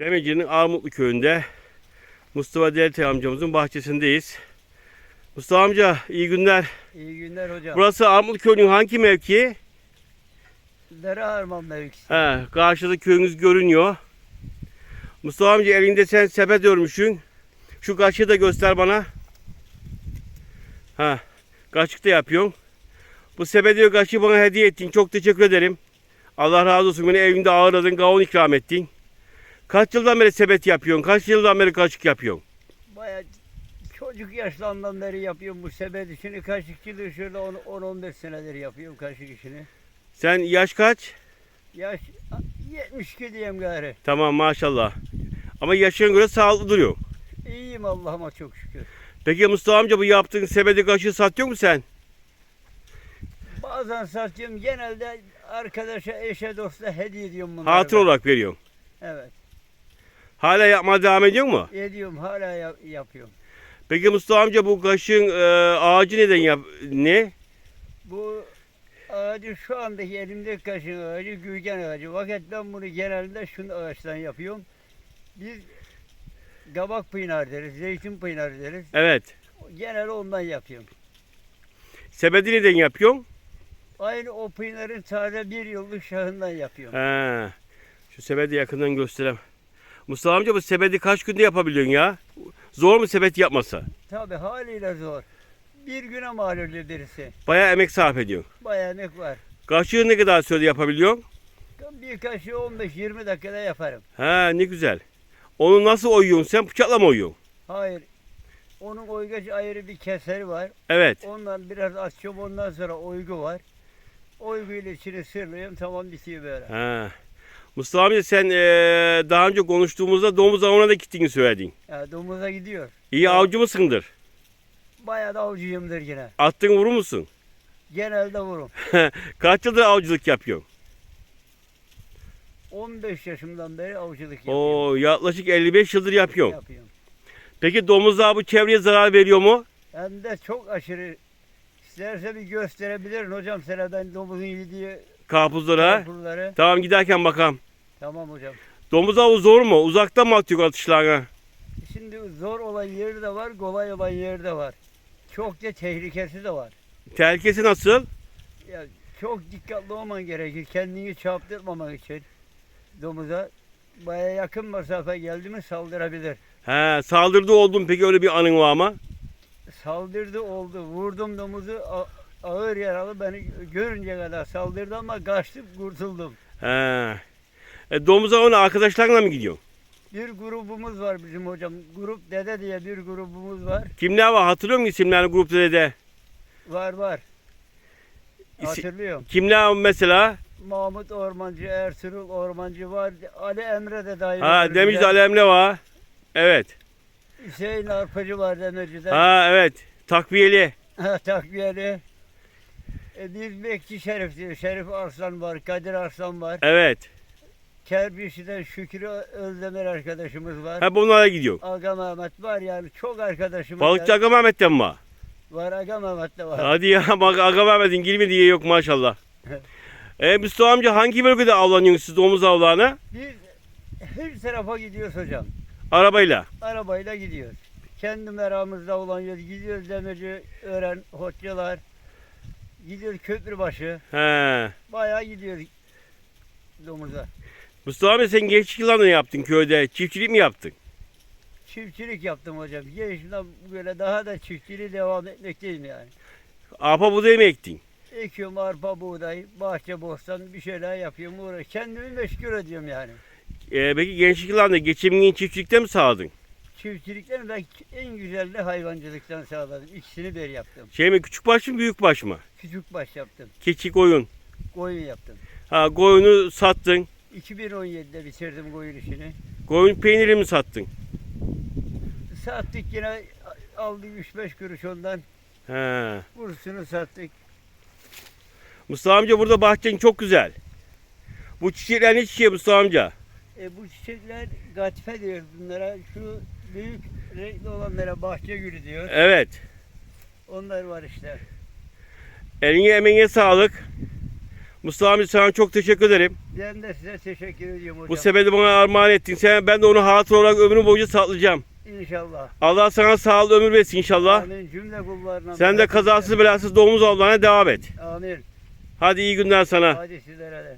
Demeci'nin Armutlu köyünde Mustafa Delte amcamızın bahçesindeyiz. Mustafa amca iyi günler. İyi günler hocam. Burası Armutlu köyünün hangi mevki? Dere Harman mevkisi. He, karşıda köyünüz görünüyor. Mustafa amca elinde sen sepet örmüşsün. Şu kaşığı da göster bana. Ha, kaşık da yapıyorsun. Bu sepeti kaşığı bana hediye ettin. Çok teşekkür ederim. Allah razı olsun. Beni evimde ağırladın, kavun ikram ettin. Kaç yıldan beri sepet yapıyorsun? Kaç yıldan beri kaşık yapıyorsun? Baya çocuk yaşlarından beri yapıyorum bu sebep işini. Kaşıkçılığı şöyle 10-15 senedir yapıyorum kaşık işini. Sen yaş kaç? Yaş 72 diyeyim gari. Tamam maşallah. Ama yaşına göre sağlıklı duruyor. İyiyim Allah'ıma çok şükür. Peki Mustafa amca bu yaptığın sepeti kaşığı satıyor mu sen? Bazen satıyorum. Genelde arkadaşa, eşe, dosta hediye ediyorum bunları. Hatır ben. olarak veriyorum. Evet. Hala yapmaya devam ediyor mu? Ediyorum. Hala yap- yapıyorum. Peki Mustafa amca bu kaşığın e, ağacı neden yap? Ne? Bu ağacı şu andaki elimdeki kaşığın ağacı gülgen ağacı. Fakat ben bunu genelde şunun ağaçtan yapıyorum. Biz kabak pınar deriz, zeytin pınar deriz. Evet. Genelde ondan yapıyorum. Sepeti neden yapıyorsun? Aynı o pınarın taze bir yıllık şahından yapıyorum. He. Şu sepeti yakından göstereyim. Mustafa amca bu sepeti kaç günde yapabiliyorsun ya? Zor mu sepet yapması? Tabi haliyle zor. Bir güne mal oluyor birisi. Bayağı emek sarf ediyorsun. Bayağı emek var. Kaşığı ne kadar sürede yapabiliyorsun? Bir kaşığı 15-20 dakikada yaparım. He ne güzel. Onu nasıl oyuyorsun sen? Bıçakla mı oyuyorsun? Hayır. Onun oygaç ayrı bir keseri var. Evet. Ondan biraz açıyorum ondan sonra oygu var. Oyguyla içini sırlıyorum tamam bitiyor böyle. Ha. Mustafa amca sen eee, daha önce konuştuğumuzda domuz avına da gittiğini söyledin. Ya domuza gidiyor. İyi avcı mısındır? Bayağı da avcıyımdır yine. Attın vurur musun? Genelde vururum. Kaç yıldır avcılık yapıyorsun? 15 yaşımdan beri avcılık yapıyorum. Oo yaklaşık 55 yıldır yapıyorsun. yapıyorum. Peki domuzlar bu çevreye zarar veriyor mu? Hem de çok aşırı isterse bir gösterebilirin hocam sana ben domuzun yediği Karpuzlara. karpuzları. Tamam giderken bakalım. Tamam hocam. Domuz avı zor mu? Uzaktan mı atıyor atışlarına? Şimdi zor olan yeri de var, kolay olan yeri de var. Çok da tehlikesi de var. Tehlikesi nasıl? Ya çok dikkatli olman gerekir. Kendini çarptırmamak için domuza baya yakın mesafe geldi mi saldırabilir. He saldırdı oldun peki öyle bir anın var mı? Saldırdı oldu. Vurdum domuzu ağır yaralı beni görünce kadar saldırdı ama kaçtım kurtuldum. He. E, domuz avına arkadaşlarla mı gidiyorsun? Bir grubumuz var bizim hocam. Grup Dede diye bir grubumuz var. Kimler var? Hatırlıyor musun isimlerini grupta de? Var var. İsi- Hatırlıyorum. Kimler mesela? Mahmut Ormancı, Ertuğrul Ormancı var. Ali Emre de dahil. Ha olur Demirci bize. Alemle var. Evet. Hüseyin Arpacı var Demirci'de. Ha evet. Takviyeli. Takviyeli. E, bir bekçi Şerif diyor. Şerif Arslan var, Kadir Arslan var. Evet. Kerbişi'den Şükrü Özdemir arkadaşımız var. Ha bunlara gidiyor. Aga Mehmet var yani çok arkadaşımız Balıkçı var. Aga Mehmet'ten mi var? var. Aga Mehmet de var. Hadi ya bak Aga Mehmet'in girme diye yok maşallah. E Mustafa amca hangi bölgede avlanıyorsunuz siz domuz avlarına? Biz her tarafa gidiyoruz hocam. Arabayla. Arabayla gidiyoruz. Kendi meramızda yer. Gidiyoruz Demirci, Ören, Hocalar. Gidiyoruz Köprübaşı. He. Bayağı gidiyoruz domuza. Mustafa abi sen gençlik yıllarda ne yaptın köyde? Çiftçilik mi yaptın? Çiftçilik yaptım hocam. Gençliğimden böyle daha da çiftçiliğe devam etmekteyim yani. Arpa buğday mı ektin? Ekiyorum arpa, buğday, bahçe, bostan bir şeyler yapıyorum. Uğraş. Kendimi meşgul ediyorum yani. E, peki gençlik yıllarında geçimini çiftçilikte mi sağladın? Çiftçilikten ben en güzel de hayvancılıktan sağladım. İkisini bir yaptım. Şey mi küçük baş mı büyük baş mı? Küçük baş yaptım. Keçi koyun. Koyun yaptım. Ha koyunu sattın. 2017'de bitirdim koyun işini. Koyun peyniri mi sattın? Sattık yine aldık 3-5 kuruş ondan. He. Kurusunu sattık. Mustafa amca burada bahçen çok güzel. Bu çiçekler ne çiçeği Mustafa amca? E, bu çiçekler gatife diyoruz bunlara. Şu büyük renkli olanlara bahçe gülü diyor. Evet. Onlar var işte. Eline emeğine sağlık. Mustafa amca sana çok teşekkür ederim. Ben de size teşekkür ediyorum hocam. Bu sepeti bana armağan ettin. Sen, ben de onu hatıra olarak ömrüm boyunca saklayacağım. İnşallah. Allah sana sağlıklı ömür versin inşallah. Amin. Cümle kullarına. Sen de kazasız belasız doğumuz olmana devam et. Amin. Hadi iyi günler sana. Hadi sizlere de.